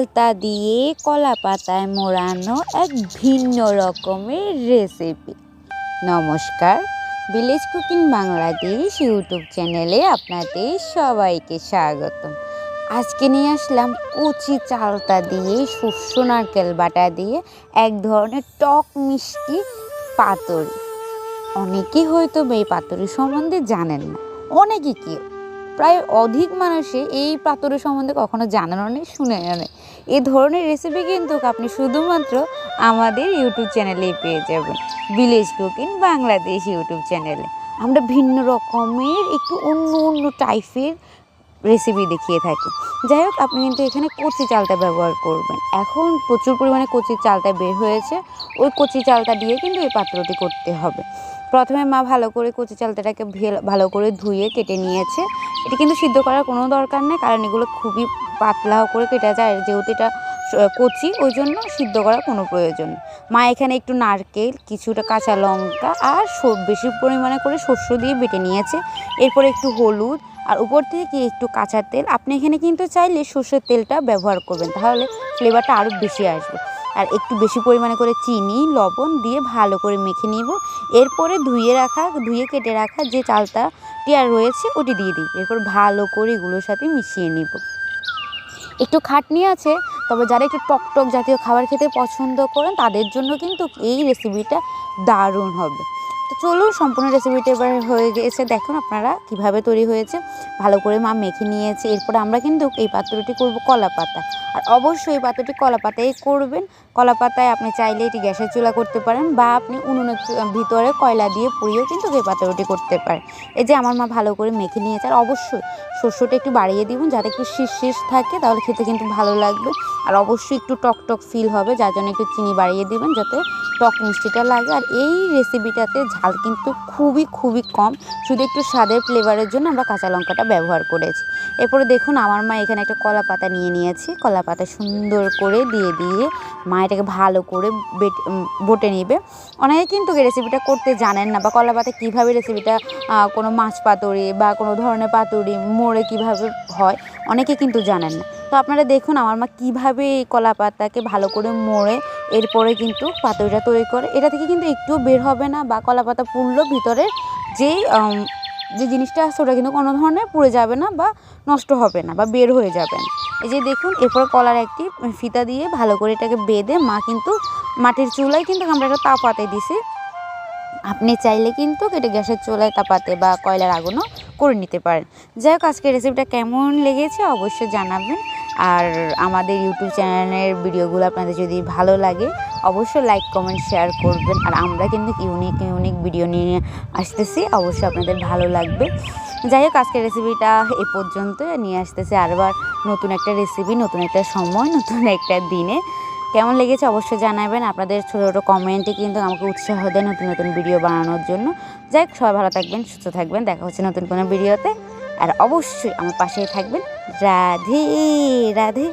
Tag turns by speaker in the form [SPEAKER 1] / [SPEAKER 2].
[SPEAKER 1] চালতা দিয়ে কলা পাতায় মোড়ানো এক ভিন্ন রকমের রেসিপি নমস্কার ভিলেজ কুকিং বাংলাদেশ ইউটিউব চ্যানেলে আপনাদের সবাইকে স্বাগত আজকে নিয়ে আসলাম কচি চালতা দিয়ে শস্য নারকেল বাটা দিয়ে এক ধরনের টক মিষ্টি পাতুরি। অনেকেই হয়তো এই পাতুরি সম্বন্ধে জানেন না, অনেকে কি প্রায় অধিক মানুষই এই পাতুরি সম্বন্ধে কখনো জানানো নেই শুনে নেই। এই ধরনের রেসিপি কিন্তু আপনি শুধুমাত্র আমাদের ইউটিউব চ্যানেলেই পেয়ে যাবেন। ভিলেজ কুকিং বাংলাদেশ ইউটিউব চ্যানেলে আমরা ভিন্ন রকমের একটু অন্য অন্য টাইপের রেসিপি দেখিয়ে থাকি। যাই হোক, আপনি কিন্তু এখানে কচি চালটা ব্যবহার করবেন। এখন প্রচুর পরিমাণে কচি চালটা বের হয়েছে। ওই কচি চালটা দিয়ে কিন্তু এই পাত্রটি করতে হবে। প্রথমে মা ভালো করে কচি চালটাটাকে ভেল- করে ধুয়ে কেটে নিয়েছে। এটা কিন্তু সিদ্ধ করার কোনো দরকার নেই, কারণ এগুলো খুবই পাতলা করে কেটে যায় যেহেতু এটা কচি, ওই জন্য সিদ্ধ করার কোনো প্রয়োজন মা এখানে একটু নারকেল, কিছুটা কাঁচা লঙ্কা আর বেশি পরিমাণে করে শস্য দিয়ে বেটে নিয়েছে। এরপরে একটু হলুদ, আর উপর থেকে একটু কাঁচা তেল। আপনি এখানে কিন্তু চাইলে সর্ষের তেলটা ব্যবহার করবেন, তাহলে ফ্লেভারটা আরও বেশি আসবে। আর একটু বেশি পরিমাণে করে চিনি, লবণ দিয়ে ভালো করে মেখে নিব। এরপরে ধুয়ে রাখা, ধুয়ে কেটে রাখা যে চালটা টিয়ার রয়েছে, ওটি দিয়ে দিই এরপর ভালো করে এগুলোর সাথে মিশিয়ে নিব। একটু খাটনি আছে, তবে যারা একটু টকটক টক জাতীয় খাবার খেতে পছন্দ করেন, তাদের জন্য কিন্তু এই রেসিপিটা দারুণ হবে। তো চলুন, সম্পূর্ণ রেসিপিটা এবার হয়ে গেছে। দেখুন আপনারা কীভাবে তৈরি হয়েছে। ভালো করে মা মেখে নিয়েছে। এরপর আমরা কিন্তু এই পাত্রটি করব কলা পাতা। আর অবশ্যই এই পাত্রটি কলা পাতায় করবেন। কলা পাতায় আপনি চাইলে এটি গ্যাসের চুলা করতে পারেন বা আপনি উনুনের ভিতরে কয়লা দিয়ে পুড়িয়েও কিন্তু এই পাত্রটি করতে পারেন। এই যে আমার মা ভালো করে মেখে নিয়েছে। আর অবশ্যই শস্যটা একটু বাড়িয়ে দিবেন যাতে একটু শীষ শীষ থাকে, তাহলে খেতে কিন্তু ভালো লাগবে। আর অবশ্যই একটু টক টক ফিল হবে, যার জন্য একটু চিনি বাড়িয়ে দিবেন যাতে টক মিষ্টিটা লাগে। আর এই রেসিপিটাতে ঝাল কিন্তু খুবই খুবই কম। শুধু একটু স্বাদের ফ্লেভারের জন্য আমরা কাঁচা লঙ্কাটা ব্যবহার করেছি। এরপরে দেখুন, আমার মা এখানে একটা কলা পাতা নিয়ে নিয়েছি। কলা পাতা সুন্দর করে দিয়ে দিয়ে মা এটাকে ভালো করে বেট নেবে। অনেকে কিন্তু রেসিপিটা করতে জানেন না বা কলা পাতা কীভাবে রেসিপিটা কোনো মাছ পাতুরি বা কোনো ধরনের পাতুরি মোড়ে কীভাবে হয়, অনেকে কিন্তু জানেন না। তো আপনারা দেখুন, আমার মা কীভাবে এই কলা পাতাকে ভালো করে মোড়ে এরপরে কিন্তু পাতুরিটা তৈরি করে। এটা থেকে কিন্তু একটুও বের হবে না বা কলা পাতা পুড়লো ভিতরে। যেই যে জিনিসটা আছে ওটা কিন্তু কোনো ধরনের পুড়ে যাবে না বা নষ্ট হবে না বা বের হয়ে যাবে না। এই যে দেখুন, এরপর কলার একটি ফিতা দিয়ে ভালো করে এটাকে বেঁধে মা কিন্তু মাটির চুলায় কিন্তু আমরা একটা তাপাতে দিছি। আপনি চাইলে কিন্তু এটা গ্যাসের চুলায় তাপাতে বা কয়লার আগুনও করে নিতে পারেন। যাই হোক আজকে রেসিপিটা কেমন লেগেছে অবশ্যই জানাবেন। আর আমাদের ইউটিউব চ্যানেলের ভিডিওগুলো আপনাদের যদি ভালো লাগে, অবশ্যই লাইক কমেন্ট শেয়ার করবেন। আর আমরা কিন্তু ইউনিক ইউনিক ভিডিও নিয়ে আসতেছি, অবশ্যই আপনাদের ভালো লাগবে। যাই হোক, আজকের রেসিপিটা এ পর্যন্ত নিয়ে আসতেছি আরবার নতুন একটা রেসিপি নতুন একটা সময়, নতুন একটা দিনে। কেমন লেগেছে অবশ্যই জানাবেন। আপনাদের ছোটো ছোটো কমেন্টে কিন্তু আমাকে উৎসাহ দেয় নতুন নতুন ভিডিও বানানোর জন্য। যাই হোক, সবাই ভালো থাকবেন, সুস্থ থাকবেন। দেখা হচ্ছে নতুন কোনো ভিডিওতে আর অবশ্যই আমার পাশেই থাকবেন। রাধে রাধে।